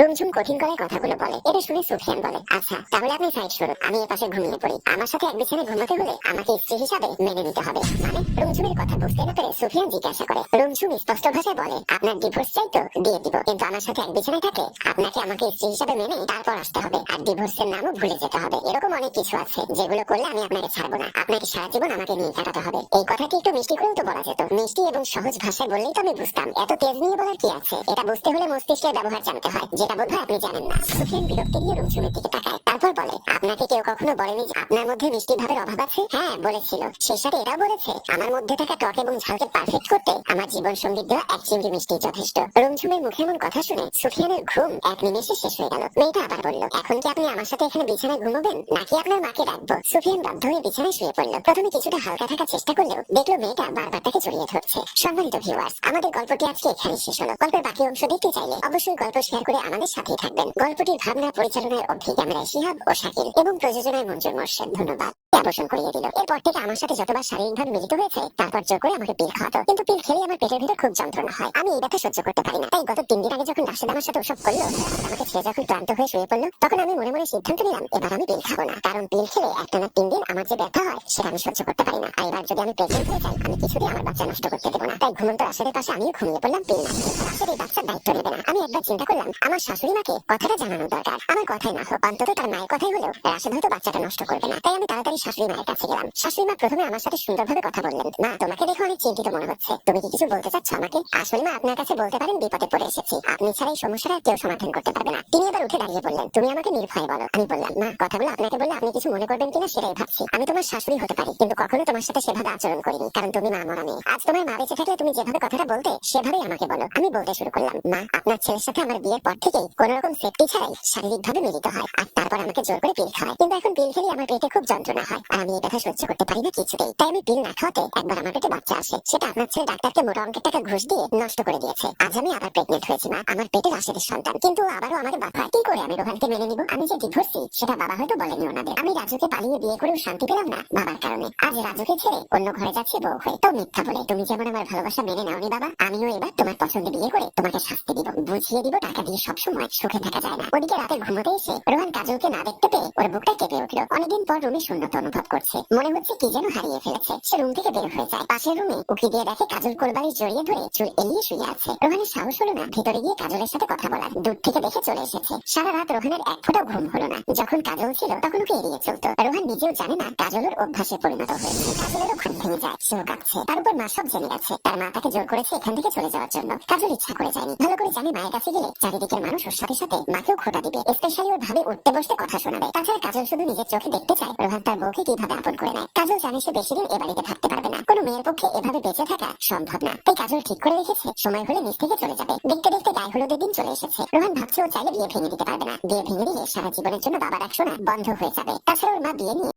রুমঝুম কঠিন গলায় কথাগুলো বলে। এটা শুনে সুফিয়ান বলে আচ্ছা তাহলে আপনি সাইড সরুন, আমি এ ঘুমিয়ে পড়ি। আমার সাথে এক বিছানায় ঘুমাতে হলে আমাকে স্ত্রী হিসাবে মেনে নিতে হবে। মানে রুমঝুমের কথা বুঝতে না পেরে সুফিয়ান জিজ্ঞাসা করে রুমঝুম স্পষ্ট ভাষায় বলে, আপনার ডিভোর্স চাই তো দিয়ে দিব। কিন্তু আমার সাথে এক বিছানায় থাকে, আপনাকে আমাকে স্ত্রী হিসাবে মেনে তারপর আসতে হবে। আর ডিভোর্সের নামও ভুলে যেতে হবে। এরকম অনেক কিছু আছে, যেগুলো করলে আমি আপনাকে ছাড়বো না। আপনাকে সারা জীবন আমাকে নিয়ে কাটাতে হবে। এই কথাটি একটু মিষ্টি করেও তো বলা যেত। মিষ্টি এবং সহজ ভাষায় বললেই তো আমি বুঝতাম। এত তেজ নিয়ে বলার কি আছে? এটা বুঝতে হলে মস্তিষ্কের ব্যবহার জানতে হয়। যেটা বোধহয় আপনি জানেন না। সুফিয়ান বিরক্তির নিয়ে রুমঝুমের দিকে তাকায়। তারপর বলে। আপনাকে কেউ কখনো বলেনি আপনার মধ্যে মিষ্টি ভাবের অভাব আছে? হ্যাঁ বলেছিল। সেই সাথে এটাও বলেছে, আমার মধ্যে থাকা টক এবং ঝালকে পারফেক্ট করতে আমার জীবন দেওয়া এক চিমড়ি মিষ্টি যথেষ্ট। রুমঝুমের মুখে এমন কথা শুনে সুফিয়ানের ঘুম এক নিমেষে শেষ হয়ে গেল। মেয়েটা আবার বলল, এখন কি আপনি আমার সাথে এখানে বিছানায় ঘুমাবেন? নাকি আপনার মাকে ডাকবো সুফিয়ান বাধ্য হয়ে বিছানায় শুয়ে পড়ল। প্রথমে কিছুটা হালকা থাকার চেষ্টা করলেও দেখল মেয়েটা বারবার তাকে জড়িয়ে ধরছে। সম্মানিত ভিউয়ার্স আমাদের গল্পটি আজকে এখানে শেষ হলো। গল্পের বাকি অংশ দেখতে চাইলে অবশ্যই গল্প শেয়ার করে আমাদের সাথেই থাকবেন। গল্পটির ভাবনা পরিচালনায় অভি ক্যামেরায় শিহাব ও শাকিল এবং প্রযোজনায় মঞ্জুর মোর্শেদ, ধন্যবাদ। অবসান করিয়ে দিল। এরপর থেকে আমার সাথে যতবার শারীরিকভাবে মিলিত হয়েছে, তারপর জোর করে আমাকে পিল খাওয়াতো। কিন্তু পিল খেলে আমার পেটের ভিতরে খুব যন্ত্রণা হয়। আমি এই ব্যথা সহ্য করতে পারি না। তাই গত তিন দিন আগে যখন রাশেদ আমার সাথে ওসব করল, আমাকে ছেড়ে যখন ক্লান্ত হয়ে শুয়ে পড়ল, তখন আমি মনে মনে সিদ্ধান্ত নিলাম, এবার আমি পিল খাব না। কারণ পিল খেলে একটা তিন দিন আমার যে ব্যথা হয়, সেটা আমি সহ্য করতে পারি না। আর এবার যদি আমি প্রেগনেন্ট হয়ে যাই, আমি কিছুতেই আমার বাচ্চা নষ্ট করতে দেবো না। তাই ঘুমন্ত রাশেদের পাশে আমিও ঘুমিয়ে পড়লাম পিল না রাশেদ এই বাচ্চার দায়িত্ব নেবে একবার চিন্তা করলাম, আমার শাশুড়ি মাকে কথাটা জানানো দরকার। আমার কথাই না হোক, অন্তত তার মায়ের কথাই হলেও রাশেদ হয়তো বাচ্চাটা নষ্ট করবে না। তাই আমি তাড়াতাড়ি শাশুড়ি মায়ের কাছে গেলাম। শাশুড়ি মা প্রথমে আমার সাথে সুন্দরভাবে কথা বললেন, মা, তোমাকে দেখে অনেক চিন্তিত মনে হচ্ছে। তুমি কি কিছু বলতে চাচ্ছ আমাকে? আসলে মা, আপনার কাছে বলতে পারেন, বিপদে পড়ে এসেছি। আপনি ছাড়া এই সমস্যাটা কেউ সমাধান করতে পারবে না। তিনি এবার উঠে দাঁড়িয়ে বললেন, তুমি আমাকে নির্ভয়ে বলো। আমি বললাম, মা, কথাগুলো আপনাকে বললে আপনি কিছু মনে করবেন কিনা সেটাই ভাবছি। আমি তোমার শাশুড়ি হতে পারি, কিন্তু কখনো তোমার সাথে সেভাবে আচরণ করিনি, কারণ তুমি মা, মরা মেয়ে। আজ তোমার মা বেঁচে থাকলে তুমি যেভাবে কথাটা বলতে, সেভাবেই আমাকে বলো। আমি বলতে শুরু করলাম, মা, আপনার ছেলের সাথে আমার বিয়ের পর থেকেই কোন রকম সেফটি ছাড়াই শারীরিকভাবে মিলিত হয়। আর তারপর আমাকে জোর করে পিল খাওয়ায়। কিন্তু এখন পিল খেলে আমার পেটে খুব যন্ত্রণা হয়। আর আমি এই ব্যথা সহ্য করতে পারি না কিছুতেই। তাই আমি পিল না খাওয়াতে একবার আমার পেটে বাচ্চা আসে। সেটা আপনার ছেলে ডাক্তারকে মোটা অঙ্কের টাকা ঘুষ দিয়ে নষ্ট করে দিয়েছে। আজ আমি আবার প্রেগনেন্ট হয়েছি, মা। আমার পেটে রাশেদের সন্তান। কিন্তু আবারও আমাদের বাবা কি করে আমি রোহানকে মেনে নিব? আমি যে ডিভোর্সি সেটা বাবা হয়তো বলেনি ওনাদের। আমি রাজুকে পালিয়ে বিয়ে করেও শান্তি পেলাম না বাবার কারণে। আজ রাজুকে ছেড়ে অন্য ঘরে যাচ্ছে বউ হয়ে। তো মিথ্যা বলে তুমি যেমন আমার ভালোবাসা মেনে নাওনি বাবা, আমিও এবার তোমার পছন্দে বিয়ে করে তোমাকে শাস্তি দিব। বুঝিয়ে দিব, টাকা দিয়ে সবসময় সুখে থাকা যায় না। ওদিকে রাতে ঘুমোতে এসে রোহান কাজলকে না দেখতে পেয়ে ওর বুকটা কেঁপে উঠল। অনেকদিন পর রুমে শূন্যতা অনুভব করছে। মনে হচ্ছে কি যেন হারিয়ে ফেলেছে। সে রুম থেকে বের হয়ে যায়। পাশের রুমে উকি দিয়ে দেখে কাজল কোলবাড়ি জড়িয়ে ধরে চুল এলিয়ে শুয়ে আছে। রোহানের সাহস হলো না ভেতরে গিয়ে কাজলের সাথে কথা বলার। দূর থেকে দেখে চলে এসেছে। সারা রাত রোহানের এক ফোঁটাও ঘুম হলো না। যখন কাজল ছিল তখন ওকে এড়িয়ে চলতো। রোহান নিজেও জানে না কাজলের অভ্যাসে পরিণত হয়েছে কাজলেরও ঘুম ভেঙে যায়। সেও কাঁদছে। তার উপর মা সব জেনে গেছে। তার মা তাকে জোর করেছে এখান থেকে চলে যাওয়ার জন্য। কাজল ইচ্ছা করে যায়নি। ভালো করে জানে মায়ের কাছে গেলে চারিদিকের মানুষ ওর সাথে সাথে মাকেও খোটা দিবে স্পেশালি ভাবে উঠতে বসতে কথা শোনাবে। তাছাড়া কাজল শুধু নিজের চোখে দেখতে চায়, রোহান তার বউকে কীভাবে আপন করে নেয়। কাজল জানে সে বেশি এ বাড়িতে থাকতে পারবে না। কোনো মেয়ের পক্ষে এভাবে বেঁচে থাকা সম্ভব না। তাই কাজল ঠিক করে রেখেছে, সময় হলে নিজ থেকে চলে যাবে। দেখতে দেখতে গায়ে হলুদের দিন চলে এসেছে। রোহান ভাবছে ও চাইলে বিয়ে ভেঙে দিতে পারবে না। বিয়ে ভেঙে দিলে সারা জীবনের জন্য বাবার একশো না বন্ধ হয়ে যাবে। তাছাড়া ওর মা বিয়ে নিয়ে